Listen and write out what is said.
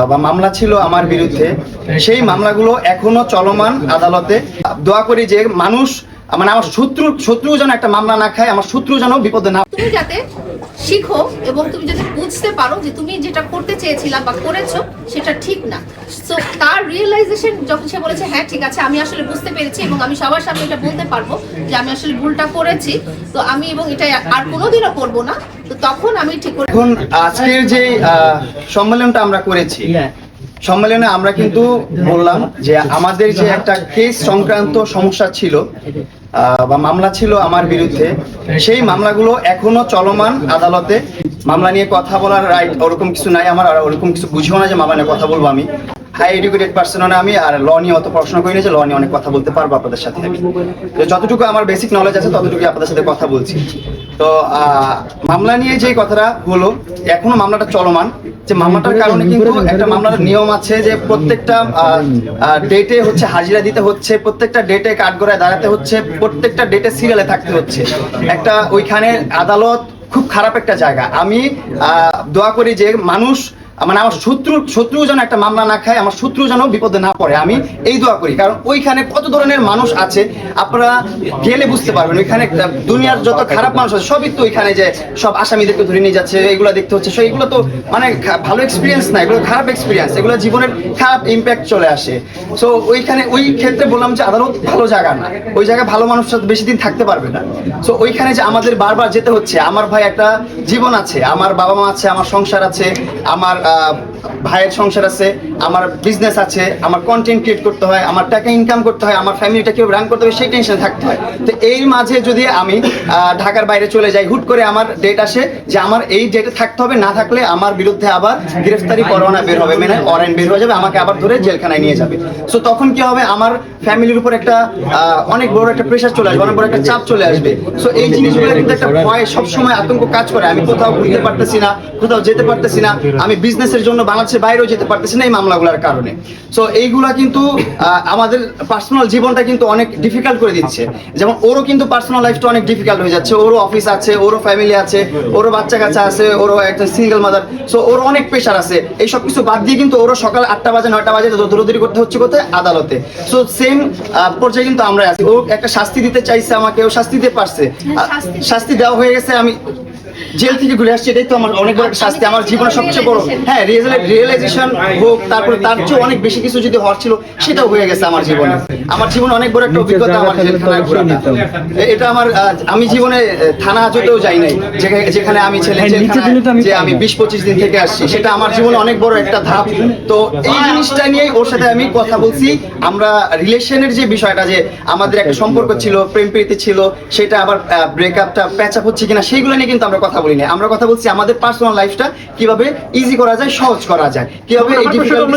বা মামলা ছিল আমার বিরুদ্ধে। সেই মামলাগুলো এখনও চলমান আদালতে। দোয়া করি যে মানুষ মানে আমার শত্রু শত্রু যেন একটা মামলা না খায় আমার শত্রু যেন বিপদে না তুমি যাতে শিখো এবং তুমি যাতে বুঝতে পারো যে তুমি যেটা করতে চেয়েছিলা বা করেছ সেটা ঠিক না। সো তার রিয়েলাইজেশন যখন সে বলেছে হ্যাঁ ঠিক আছে আমি আসলে বুঝতে পেরেছি এবং আমি সবার সামনে এটা বলতে পারব যে আমি আসলে ভুলটা করেছি তো আমি এবং এটা আর কোনোদিনও করব না। তো তখন আমি ঠিক করে এখন আজকের যে আহ, সম্মেলনটা আমরা করেছি সম্মেলনে আমরা কিন্তু বললাম যে আমাদের যে একটা কেস সংক্রান্ত সমস্যা ছিল বা মামলা ছিল আমার বিরুদ্ধে। সেই মামলাগুলো এখনও চলমান আদালতে। মামলা নিয়ে কথা বলার রাইট ওরকম কিছু নাই আমার, আর ওরকম কিছু বুঝিও না যে মামলা নিয়ে কথা বলব আমি। হাই এডুকেটেড আমি আর ল নিয়ে অত পড়াশোনা করি যে ল নিয়ে অনেক কথা বলতে পারব আপনাদের সাথে আমি। যতটুকু আমার বেসিক নলেজ আছে ততটুকু আপনাদের সাথে কথা বলছি। তো মামলা নিয়ে যে কথাটা হলো, এখনও মামলাটা চলমান। যে মামলাটার কারণে কিন্তু একটা মামলার নিয়ম আছে যে প্রত্যেকটা ডেটে হচ্ছে হাজিরা দিতে হচ্ছে, প্রত্যেকটা ডেটে কাঠগড়ায় দাঁড়াতে হচ্ছে, প্রত্যেকটা ডেটে সিরিয়ালে থাকতে হচ্ছে। একটা ওইখানে আদালত খুব খারাপ একটা জায়গা। আমি দোয়া করি যে মানুষ মানে আমার শত্রু শত্রু যেন একটা মামলা না খায়, আমার শত্রু যেন বিপদে না পড়ে। আমি এই দোয়া করি, কারণ ওইখানে কত ধরনের মানুষ আছে, আপনারা গেলে বুঝতে পারবেন, ওইখানে দুনিয়ার যত খারাপ মানুষ আছে, সবই তো ওইখানে যে সব আসামিদেরকে ধরে নিয়ে যাচ্ছে, এগুলো দেখতে হচ্ছে এগুলো তো মানে ভালো এক্সপিরিয়েন্স না, এগুলো খারাপ এক্সপিরিয়েন্স এগুলো জীবনের খারাপ ইম্প্যাক্ট চলে আসে। সো ওইখানে ওই ক্ষেত্রে বললাম যে আদালত ভালো জায়গা না, ওই জায়গায় ভালো মানুষ বেশি দিন থাকতে পারবে না। সো ওইখানে যে আমাদের বারবার যেতে হচ্ছে, আমার ভাই একটা জীবন আছে, আমার বাবা মা আছে, আমার সংসার আছে, আমার um, ভাইয়ের সংসার আছে, আমার বিজনেস আছে, আমার কন্টেন্ট ক্রিয়েট করতে হয়, আমার টাকা ইনকাম করতে হয়, আমার ফ্যামিলিটা কীভাবে রান করতে হবে সেই টেনশন থাকতে হয়। তো এই মাঝে যদি আমি ঢাকার বাইরে চলে যাই, হুট করে আমার ডেট আসে যে আমার এই ডেটে থাকতে হবে, না থাকলে আমার বিরুদ্ধে আবার গ্রেফতারি পরোয়ানা বের হবে মানে ওয়ারেন্ট বের হয়ে যাবে, আমাকে আবার ধরে জেলখানায় নিয়ে যাবে। সো তখন কি হবে? আমার ফ্যামিলির উপর একটা অনেক বড় একটা প্রেশার চলে আসবে, অনেক বড় একটা চাপ চলে আসবে। সো এই জিনিসগুলো কিন্তু একটা ভয়, সবসময় আতঙ্ক কাজ করে। আমি কোথাও ঘুরতে পারতেছি না, কোথাও যেতে পারতেছি না। আমি বিজনেসের জন্য বাংলাদেশের বাইরেও যেতে পারতেছি না এই মামলাগুলোর কারণে। সো এইগুলা কিন্তু আমাদের পার্সোনাল জীবনটা কিন্তু অনেক ডিফিকাল্ট করে দিচ্ছে। যেমন ওরও কিন্তু পার্সোনাল লাইফটা অনেক ডিফিকাল্ট হয়ে যাচ্ছে। ওরও অফিস আছে ওরও ফ্যামিলি আছে ওরও বাচ্চা কাচ্চা আছে ওরও একটা সিঙ্গেল মাদার সো ওর অনেক প্রেশার আছে। এই সব কিছু বাদ দিয়ে কিন্তু ওরও সকাল আটটা বাজে নয়টা বাজে দৌড়দৌড়ি করতে হচ্ছে কোথায়? আদালতে। সো সেম পর্যায়ে কিন্তু আমরা আছি। ও একটা শাস্তি দিতে চাইছে আমাকে ও শাস্তি দিতে পারছে। হ্যাঁ, শাস্তি দেওয়া হয়ে গেছে আমি জেল থেকে ঘুরে আসছি এটাই তো আমার অনেক বড় শাস্তি। আমার জীবনের সবচেয়ে বড় হ্যাঁ রিয়েলাইজেশন হোক তারপরে তার চেয়ে অনেক বেশি কিছু যদি হওয়ার ছিল সেটাও হয়ে গেছে আমার জীবনে। আমার জীবনে অনেক বড় একটা অভিজ্ঞতা আমার জেলখানায় ঘোরাটা। এটা আমার আমি জীবনে থানা হাজতেও যাই নাই। যেখানে- আমি ছেলে যে আমি বিশ পঁচিশ দিন থেকে আসছি সেটা আমার জীবনে অনেক বড় একটা ধাপ। তো এই জিনিসটা নিয়ে ওর সাথে আমি কথা বলছি। আমরা রিলেশনের যে বিষয়টা যে আমাদের একটা সম্পর্ক ছিল প্রেম প্রীতি ছিল সেটা আবার ব্রেকআপটা প্যাচ আপ হচ্ছে কিনা সেইগুলো নিয়ে কিন্তু আমরা কথা বলি না আমরা কথা বলছি আমাদের পার্সোনাল লাইফটা কীভাবে ইজি করা যায় সহজ করা যায় কীভাবে এই difficult